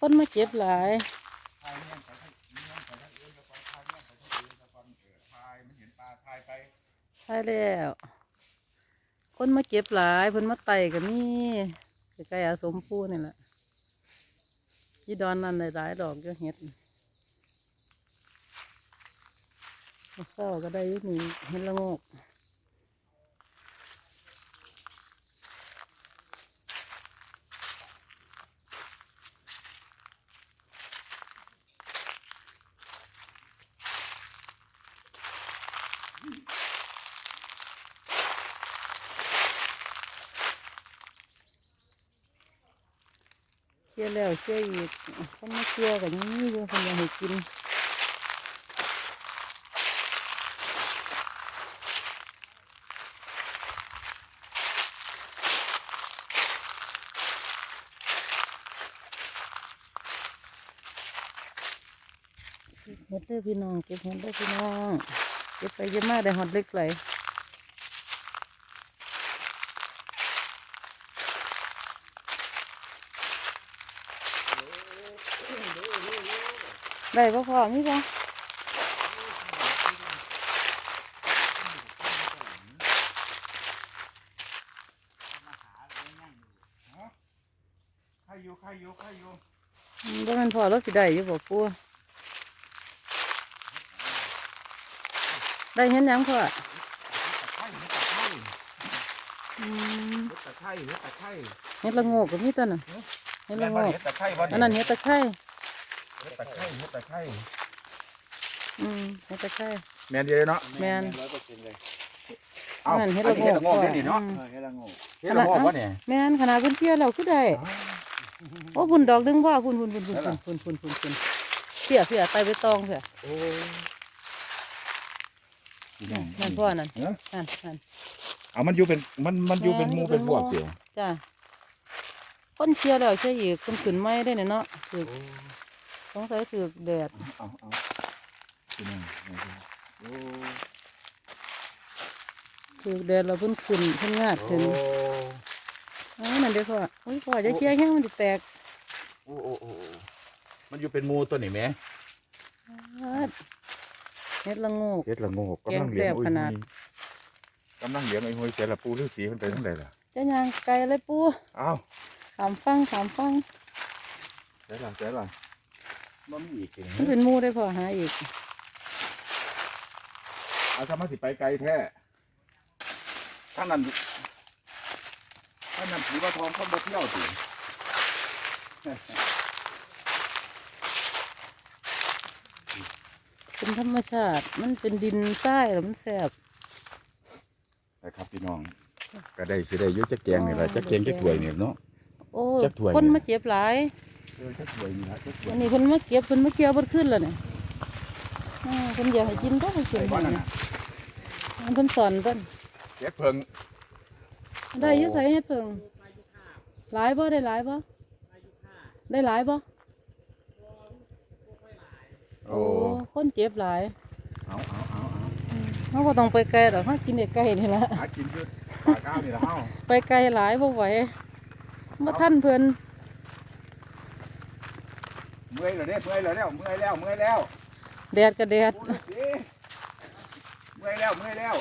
คนมาเก็บหลายใช่แล้ว คนมาเก็บหลายเพิ่นมาไต่กันนี่ใกล้อาสมพูนี่แหละยี่ดอนนั่นหลายดอกก็เห็ดเศร้าก็ได้ยี่นี่เห็ดละงก เชี่ยแล้วเชี่ยอีกคนมาเชี่ยกันยังมีอยู่คนยังให้กินเก็บเห็ดเด้อพี่น้องเก็บเห็ดเด้อพี่น้อง เก็บไปเยอะมากได้หอดเล็กไหลยได้ปะพอมีปะใครอยู่ใครอยู่ใครอยู่บ่แมันพอแล้วสิได้อยู่บ่ปั ได้เห็นหยังพ่อตะไคร้เห็ดตะไคร้อืมเห็ดตะไคร้เห็ดตะไคร้เห็ดละโงกก็มีตัวน่ะเห็ดละโงกเห็ดตะไคร้บ่อันนั้นเห็ดตะไคร้เห็ดตะไคร้เห็ดตะไคร้อืมเห็ดตะไคร้แม่นเดียวเนาะแม่นร้อยเปอร์เซ็นต์เลยเอ้านั่นเห็ดอัละนโงนี้เห็ดกละโงกเด้อนี่เนาะอืมเออให้ละโงูเห็ดละโงกวะเนี่ยแม่นขนาดเพิ่นเชี่ยแล้วคือได้โอ้พุ่นดอกหนึงพ่อพุ่นพุ่นพุ่นพุ่นพุ่นพุ่นพุ่นพุ่นเสียเสียไตไปตองเสีย โอ้นั่นพ่อนั่นเอ้อนั่นนั่นเอามันอยู่เป็นมันมันอยู่เป็นหมู่เป็นพวกเดียวจ้าคนเชี่ยแล้วเชี่ยอีกคนขึ้นไม้ได้เนี่ยเนาะถือสงสัยถือแดดเอาเอาพี่น้องโอ้ถือแดดเราเพิ่นขึ้นเพิ่นงาดโอ้ขึ้นเอ้ยนั่นเด้อพ่ออุ้ยพ่อจะเชี่ยแห้งมันจะแตกโอ้โอ้โอ้โอ้มันอยู่เป็นหมู่ตัวนี่แหมเฮ็ดละโงก เฮ็ดละโงกแกงกำลังเลี้ยงแซ่บอุ้ยขนาดมีกำลังเลี้ยงไอ้ห้วยเสียละปูฤาษีมันไปทางใดล่ะจะย่างไกลเลยปูอ้าวถามฟังถามฟังเสียละเสียละบ่มีอีกทีมันเป็นหมูได้พอหาอีกเอาทำไมสิไปไกลแท้ถ้านั้นถ้านั้นผีว่าทองเขาบ่เที่ยวสิ เป็นธรรมชาติ มันเป็นดินใต้แล้วมันแสบนะครับพี่น้อง ก็ได้สิได้อยุจักแกงนี่แหละจักแกงจักถ้วยนี่เนาะ โอ้จักถ้วย คนเนี่ยมาเก็บหลาย เออจักถ้วยนี่ละจักถ้วยอันนี้คนมาเก็บคนมาเกี่ยวบดขึ้นแล้วเนี่ยอ่าคนอยากให้กินก็ให้กิไอ้นบ้านนั่นเนี่ยน่ะมันเพิ่นสอนเพิ่นเก็บเพิง ได้อยุ่ใส่เฮ็ดเพิ่งหลายบ่ได้หลายบ่ได้หลายบ่ โอ้คนเจ็บหลายเอาเอาเอาเอาเขาก็ต้องไปไกลหรอกเขากินใกล้ๆนี่แหละหากินอยืดปลาก้าวนี่ละเฮาไปไกลหลายบ่ไหวมาท่านเพิ่นเมื่อยแล้วเนี่ยเมื่อยแล้วเนี่ยเมื่อยแล้วเมื่อยแล้วแดดก็แดดปูฤาษีเมื่อยแล้วเมื่อยแล้ว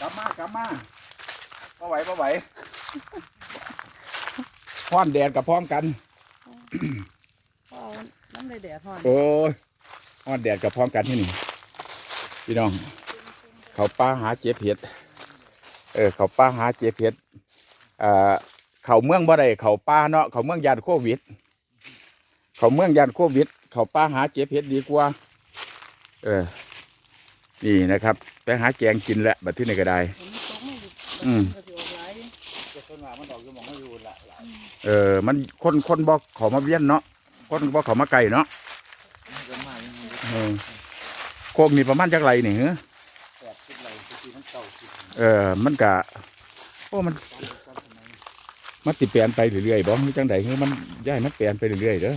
กลับมากลับมาพอไหวพอไหวพร้อนแดดกับพร้อมกันอ๋อ น้ำได้แดดฮ้อนโอ้ยพร้อนแดดกับพร้อมกันที่นี่พี่น้อง เขาป้าหาเจ็บเห็ด เออ เขาป้าหาเจ็บเห็ดเอ่อเขาเมืองบ่ได้เขาป้าเนาะเขาเมืองยานโควิด เขาเมืองยานโควิด เขาป้าหาเจ็บเห็ดดีกว่า เออ นี่นะครับ ไปหาแกงกินแหละบัดที่ไหนก็ได้ อืมจะต้นหมามันดอกอยู่หมองไม่อยู่ละหลายเออ มันคนคนบอกเขามาเวียนเนาะ คนบอกเขามาไก่เนาะเยอะมากยังไงเออโคกนี่ประมาณจักไรนี่เหรอแปดสิบไหลทุกทีมันเก่าสิบเออ มันกะโอ้มันมันสิเปลี่ยนไปเรื่อยๆบ่คือจังใดคือมันย้ายมันเปลี่ยนไปเรื่อยๆเด้อ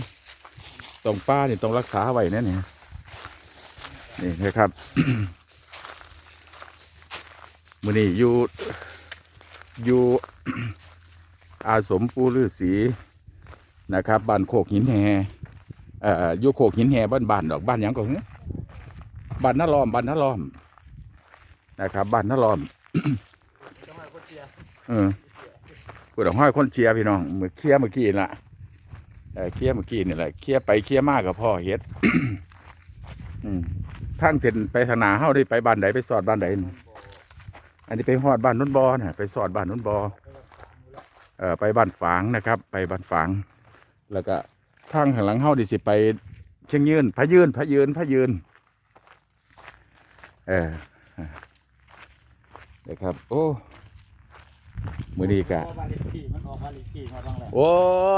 ตรงป้านี่ต้องรักษาไว้แน่นี่นี่นะครับมื้อนี้อยู่อยู่อาสมปูฤาษี นะครับบ้านโคกหินแฮเอ่อยู่โคกหินแฮบ้านบ้านดอกบ้านหยังก็คือบ้านนาล้อมบ้านนาล้อมนะครับบ้านนาล้อมเออผู้ดห้อยคนเชียร์พี่น้องมือเคียเมื่อกี้น่ะเออเคลียเมื่อกี้นี่แหละเคียไปเคียมากกับพ่อเฮ็ดทางเส้นไปทางหนาเฮาได้ไปบ้านใดไปสอดบ้านใดนี่อันนี้ไปฮอดบ้านนุ่นบอน่ะไปสอดบ้านนุ่นบอเออไปบ้านฝางนะครับ ไปบ้านฝาง แล้วก็ทางข้างหลังเฮาดิสิไปเชียงยืนพะยืนพะยืนพะยืนเออนะครับ โอ้มือดีกะบ้านเลขที่มันออกบ้านเลขที่มาบ้างแหละโอ้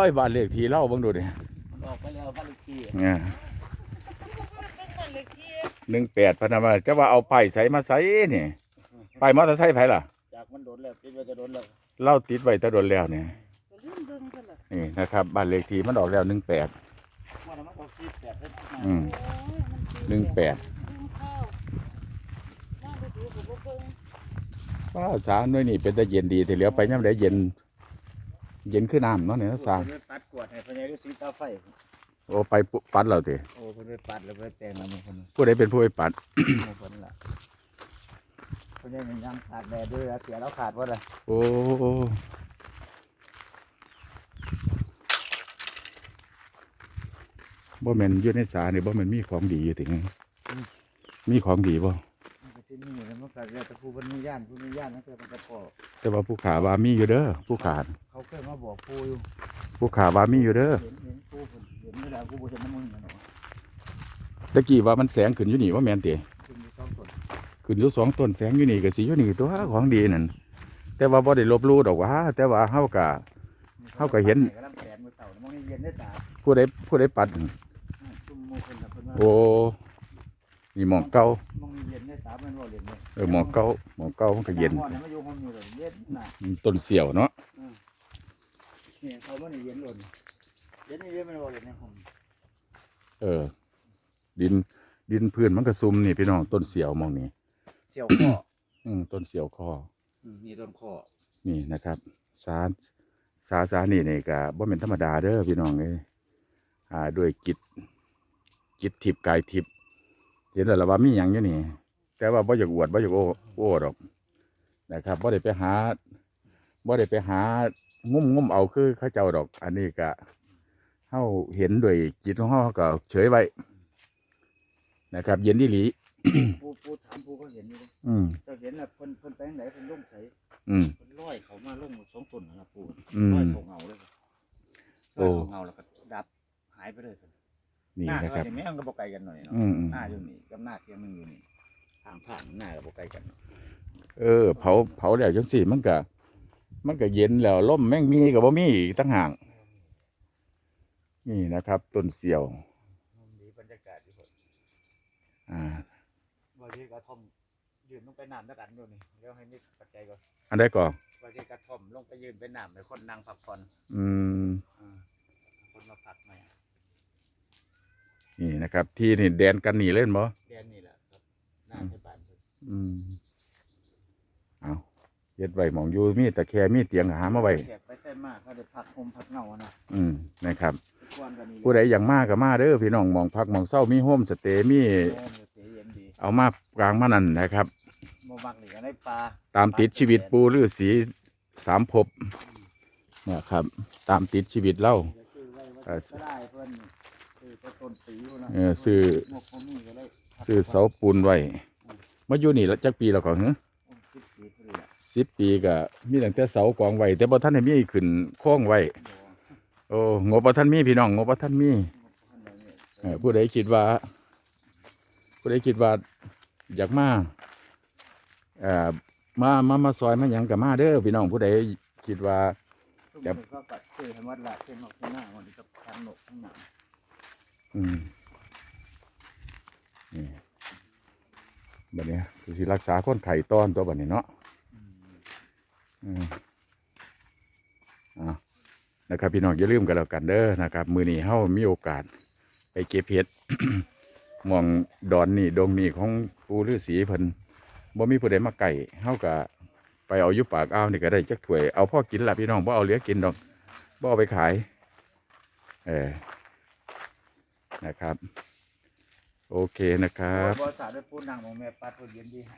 ยบ้านเลขที่เล่าเบิ่งดูดิมันออกไปแล้วบ้านเลขที่เนี่ยหนึ่งแปดพนมาจะว่าเอาไปใส่มาใส่นี่ไปมอเตอร์ไซค์ไผล่ะจากมันโดนแล้วเป็นไปจะโดนแล้วเล่าติดไว้แตะโดนแล้วเนี่ยก็ลืมเบิ่งกั นล่ะนี่นะครับบ้านเลขที่มันออกแล้วหนึ่งแปดมันมันออกซีแปดเลยอืมโอ้ยมันสิหนึ่งแปดลืมข้าวน่าไปดูกับบ่เบิ่งว้าวสารน้อยนี่เป็นแต่เย็นดีแต่เหลียวไปย่ำได้เย็น เย็นขึ้นน้ำเนาะเนี่ยสารเพิ่นไปปัดกวดให้พญาฤาษีตาไฟโอ้ไปปุ๊บปัดเราติโอ้เพิ่นไปปัดแล้วเพิ่นแต่งแล้วมันคนผู้ใดเป็นผู้ไปปัดมันคนละพญามันยังขาดแดดด้วยแล้วเสียแล้วขาดว่าอะไรโอ้ บ่แม่นอยู่ในสานี่บ่แม่นมีของดีอยู่ติงมีของดีบ่มันก็ที่นี่แล้วมันก็เรียกแต่ผู้เป็นมีย่านผู้มีย่านนั่นคือมันก็พอแต่ว่าผู้ขาว่ามีอยู่เด้อผู้ขาเขาเคยมาบอกผู้อยู่ผู้ขาว่ามีอยู่เด้อเห็นเห็นผู้เพิ่นเห็นเวลาผู้บ่เห็นน้ำมันนั่นหรอกตะกี้ว่ามันแสงขึ้นอยู่นี่ว่าแม่นติขึ้นอยู่สองต้นขึ้นอยู่สองต้นแสงอยู่นี่ก็สิอยู่นี่ตัวของดีนั่นแต่ว่าบ่ได้ลบหลู่ดอกว่า แต่ว่าเฮาก็เขาก็เห็นกำลังแสนมือเต่าแล้วมันเย็นได้ตาผู้ใดผู้ใดปัด โอ้นี่หมองเก่ามันเย็นได้ตามันบ่เย็นเลยเออหมองเก่าหมองเก่ามันก็เย็นหม้อมันอยู่ห้องอยู่เลยเย็นน่ะต้นเสี่ยวเนาะนี่เขามันเย็นหล่นเย็นนี่เย็นมันบ่เย็นในห้องเออ ดินดินพื้นมันก็ซุ่มนี่พี่น้องต้นเสี่ยวหมองนี้เสี่ยวข้ออืมต้นเสี่ยวคออืมนี่ต้นข้อนี่นะครับ สาสาสานี่นี่ก็บ่แม่นธรรมดาเด้อพี่น้องเอ้ยอ่าด้วยจิต จิตทิพย์กายทิพย์เห็นแล้วล่ะว่ามีหยังอยู่นี่ แต่ว่าบ่อยากอวดบ่อยากโอ้โอ้ดอกนะครับบ่ได้ไปหาบ่ได้ไปหางุ่มงุ่มเอาคือเขาเจ้าดอก อันนี้ก็เฮาเห็นด้วยจิตของเฮาก็เฉยไว้นะครับ เย็นดีหลีผู้ผู้ถามผู้เขาเห็นอยู่เลยอืม เจ้าเห็นน่ะเพิ่นเพิ่นไปทางไหนเพิ่นลงใส่อืม เพิ่นลอยเขามาลงสองต้นนั่นล่ะปู่อืมลอยเขาเงาเลยโอ้ลอยเขาเงาแล้วก็ดับหายไปเลยเพิ่น นี่หน้านะครับ เห็นไหมมันก็บ่ไกลกันหน่อยเนาะอืมอืม หน้าอยู่นี่กับหน้าเทียงหนึงอยู่นี่ทางผ่านหน้าก็บ่ไกลกันเนาะเออ เผาเผาแล้วจังสี่มันก็มันก็เย็นแล้วล่มแม่งมีกับบ่มีอีกตั้งห่าง นี่นะครับ ต้นเสี่ยวดีบรรยากาศดีพุ่นอ่าว่าสิกระท่อมยืนลงไปน้ำด้วยกันอยู่นี่เดี๋ยวให้มีปัจจัยก่อนอันใดก่อนว่าสิกระท่อมลงไปยืนไปน้ำให้คนนั่งพักผ่อนอืม อ่าคนมาพักใหม่ นี่นะครับ ที่นี่แดนกันหนีเล่นบ่เดือนนี้แหละครับหน้าเทศบาลเพิ่นอืมเอาเฮ็ดไว้หมองอยู่มีแต่แค่มีเตียงหามาไว้แขกไปใส่มากเขาได้พักโฮมพักเงาอะนะอืมนะครับควรกันนี่ผู้ใดอย่างมากก็มาเด้อพี่น้องหมองพักหมองเศร้ามีโฮมสเตย์มีโอ้มันเสียเย็นดีเอามากลางมานั่นนะครับ บ่มักนี่ก็ได้ปลาตามติดชีวิตปูฤาษีสามภพเนี่ยครับ ตามติดชีวิตเล่าจะซื้อไว้ว่าจะได้เพิ่น เออซื้องบบ่มีก็เลยพักซื้อเสาปูนไว้มาอยู่นี่แล้วจักปีแล้วก็เหรอโอ้สิบปีพอดีแหละสิบปีก็มีตั้งแต่เสากองไว้แต่บ่ท่านได้มีขึ้นโค้งไว้บ่โอ้งบบ่ท่านมีพี่น้องงบบ่ท่านมีงบบ่ทันได้เนี่ยเออผู้ใดคิดว่า ผู้ใดคิดว่าอยากมาเอ่อมามามาซอยมาหยังก็มาเด้อพี่น้องผู้ใดคิดว่าซุ่มครับเพิ่นก็ปัดซื้อให้หมดละซื้อนอกซื้อหน้ามันก็ทำนกข้างหน้า อืมนี่บัดนี้คือสิรักษาคนไข้ต้อนตัวบัดนี้เนาะอืมอ่านะครับพี่น้องอย่าลืมกันแล้วกันเด้อนะครับ มือนี้เฮามีโอกาส ไปเก็บเห็ดมองดอนนี่ดงนี่ของปูฤาษีเพิ่นบ่มีผู้ใดมาไก่เฮาก็ไปเอายู่ปากอ่าวนี่ก็ได้จักถ้วยเอาพ่อกินละพี่น้องบ่เอาเหลือกินดอกบ่เอาไปขาย เออ นะครับ โอเคนะครับ บริษัทได้พูดนางของแม่ปัดพูดเย็นดีให้